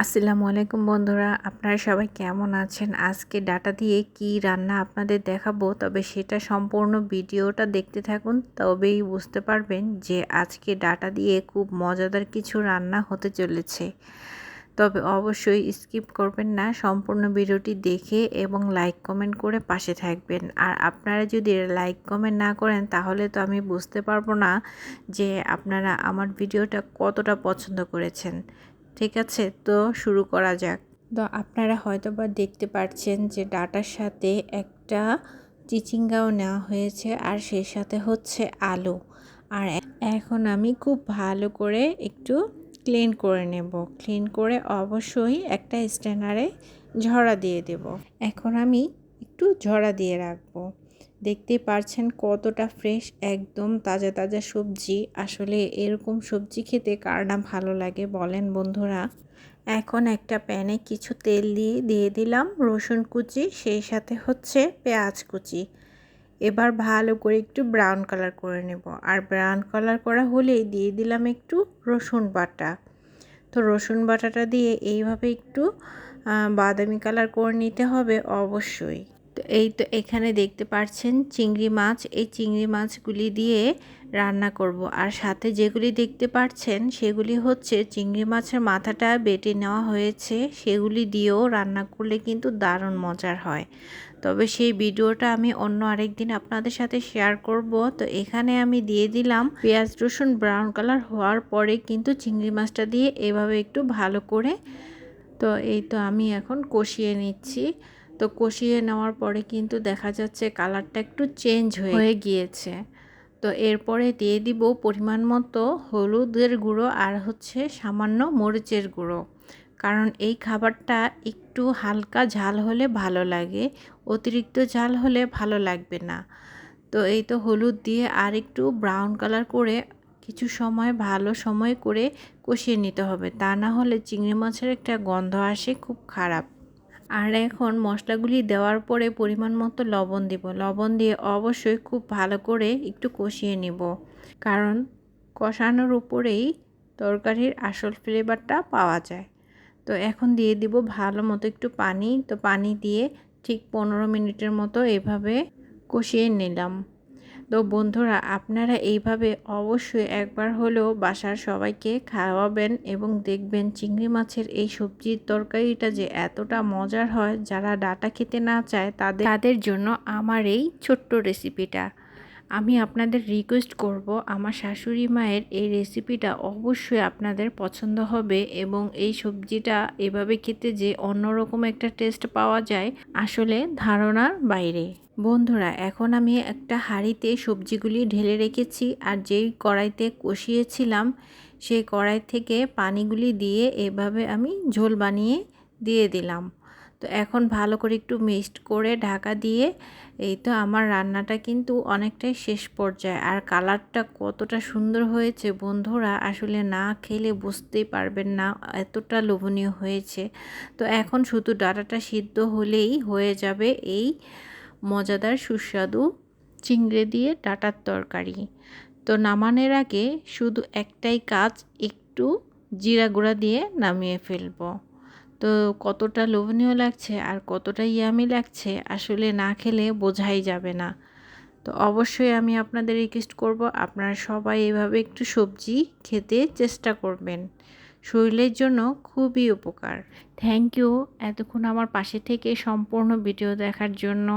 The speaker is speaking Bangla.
আসসালামু আলাইকুম বন্ধুরা, আপনারা সবাই কেমন আছেন? আজকে ডাটা দিয়ে কি রান্না আপনাদের দেখাবো, তবে সেটা সম্পূর্ণ ভিডিওটা দেখতে থাকুন, তবেই বুঝতে পারবেন যে আজকে ডাটা দিয়ে খুব মজাদার কিছু রান্না হতে চলেছে। তবে অবশ্যই স্কিপ করবেন না, সম্পূর্ণ ভিডিওটি দেখে এবং লাইক কমেন্ট করে পাশে থাকবেন। আর আপনারা যদি লাইক কমেন্ট না করেন, তাহলে তো আমি বুঝতে পারব না যে আপনারা আমার ভিডিওটা কতটা পছন্দ করেছেন। ঠিক আছে, তো শুরু করা যাক। তো আপনারা হয়তো বা দেখতে পাচ্ছেন যে ডাটার সাথে একটা চিচিঙ্গাও নেওয়া হয়েছে আর সেই সাথে হচ্ছে আলু। আর এখন আমি খুব ভালো করে একটু ক্লিন করে নেব। ক্লিন করে অবশ্যই একটা স্ট্যান্ডারে ঝরা দিয়ে দেব। এখন আমি একটু ঝরা দিয়ে রাখব। দেখতেই পারছেন কতটা ফ্রেশ একদম তাজা তাজা সবজি। আসলে এরকম সবজি খেতে কার না ভালো লাগে বলেন বন্ধুরা। এখন একটা প্যানে কিছু তেল দিয়ে দিয়ে দিলাম রসুন কুচি, সেই সাথে হচ্ছে পেঁয়াজ কুচি। এবার ভালো করে একটু ব্রাউন কালার করে নেব। আর ব্রাউন কালার করা হলেই দিয়ে দিলাম একটু রসুন বাটা। তো রসুন বাটাটা দিয়ে এইভাবে একটু বাদামি কালার করে নিতে হবে অবশ্যই। তো এই তো এখানে দেখতে পাচ্ছেন চিংড়ি মাছ। এই চিংড়ি মাছগুলি দিয়ে রান্না করব। আর সাথে যেগুলি দেখতে পাচ্ছেন সেগুলি হচ্ছে চিংড়ি মাছের মাথাটা বেটে নেওয়া হয়েছে। সেগুলি দিয়েও রান্না করলে কিন্তু দারুণ মজার হয়। তবে সেই ভিডিওটা আমি অন্য আরেক দিন আপনাদের সাথে শেয়ার করব। তো এখানে আমি দিয়ে দিলাম পেঁয়াজ রসুন ব্রাউন কালার হওয়ার পরে কিন্তু চিংড়ি মাছটা দিয়ে এভাবে একটু ভালো করে। তো এই তো আমি এখন কষিয়ে নিচ্ছি। তো কষিয়ে নেওয়ার পরে কিন্তু দেখা যাচ্ছে কালারটা একটু চেঞ্জ হয়ে গিয়েছে। তো এরপরে দিয়ে দিব পরিমাণ মতো হলুদের গুঁড়ো আর হচ্ছে সামান্য মরিচের গুঁড়ো। কারণ এই খাবারটা একটু হালকা ঝাল হলে ভালো লাগে অতিরিক্ত ঝাল হলে ভালো লাগবে না। তো এই তো হলুদ দিয়ে আর একটু ব্রাউন কালার করে কিছু সময় ভালো সময় করে কষিয়ে নিতে হবে। তা না হলে চিংড়ি মাছের একটা গন্ধ আসে খুব খারাপ। আর এখন মশলাগুলি দেওয়ার পরে পরিমাণ মতো লবণ দিব। লবণ দিয়ে অবশ্যই খুব ভালো করে একটু কষিয়ে নিব। কারণ কষানোর উপরেই তরকারির আসল ফ্লেভারটা পাওয়া যায়। তো এখন দিয়ে দিব ভালো মতো একটু পানি। তো পানি দিয়ে ঠিক পনেরো মিনিটের মতো এভাবে কষিয়ে নিলাম। তো বন্ধুরা, আপনারা এইভাবে অবশ্যই একবার হলেও বাসার সবাইকে খাওয়াবেন এবং দেখবেন চিংড়ি মাছের এই সবজির তরকারিটা যে এতটা মজার হয়, যারা ডাটা খেতে না চায় তাদের তাদের জন্য আমার এই ছোট্ট রেসিপিটা আমি আপনাদের রিকোয়েস্ট করব আমার শাশুড়ি মায়ের এই রেসিপিটা অবশ্যই আপনাদের পছন্দ হবে এবং এই সবজিটা এভাবে খেতে যে অন্যরকম একটা টেস্ট পাওয়া যায় আসলে ধারণার বাইরে। বন্ধুরা, এখন আমি একটা হাঁড়িতে সবজিগুলি ঢেলে রেখেছি আর যেই কড়াইতে কষিয়েছিলাম সেই কড়াই থেকে পানিগুলি দিয়ে এভাবে আমি ঝোল বানিয়ে দিয়ে দিলাম। তো এখন ভালো করে একটু মিক্সড করে ঢাকা দিয়ে এই তো আমার রান্নাটা কিন্তু অনেকটাই শেষ পর্যায়ে। আর কালারটা কতটা সুন্দর হয়েছে বন্ধুরা, আসলে না খেলে বুঝতেই পারবেন না এতটা লোভনীয় হয়েছে। তো এখন শুধু ডাটাটা সিদ্ধ হলেই হয়ে যাবে এই মজাদার সুস্বাদু চিংড়ে দিয়ে ডাটার তরকারি। তো নামানোর আগে শুধু একটাই কাজ, একটু জিরা গুঁড়া দিয়ে নামিয়ে ফেলব। তো কতটা লোভনীয় লাগছে আর কতটা ইয়ামি লাগছে আসলে না খেলে বোঝাই যাবে না। তো অবশ্যই আমি আপনাদের রিকোয়েস্ট করব আপনারা সবাই এভাবে একটু সবজি খেতে চেষ্টা করবেন। শরীরের জন্য খুবই উপকার। থ্যাংক ইউ এতক্ষণ আমার পাশে থেকে সম্পূর্ণ ভিডিও দেখার জন্য।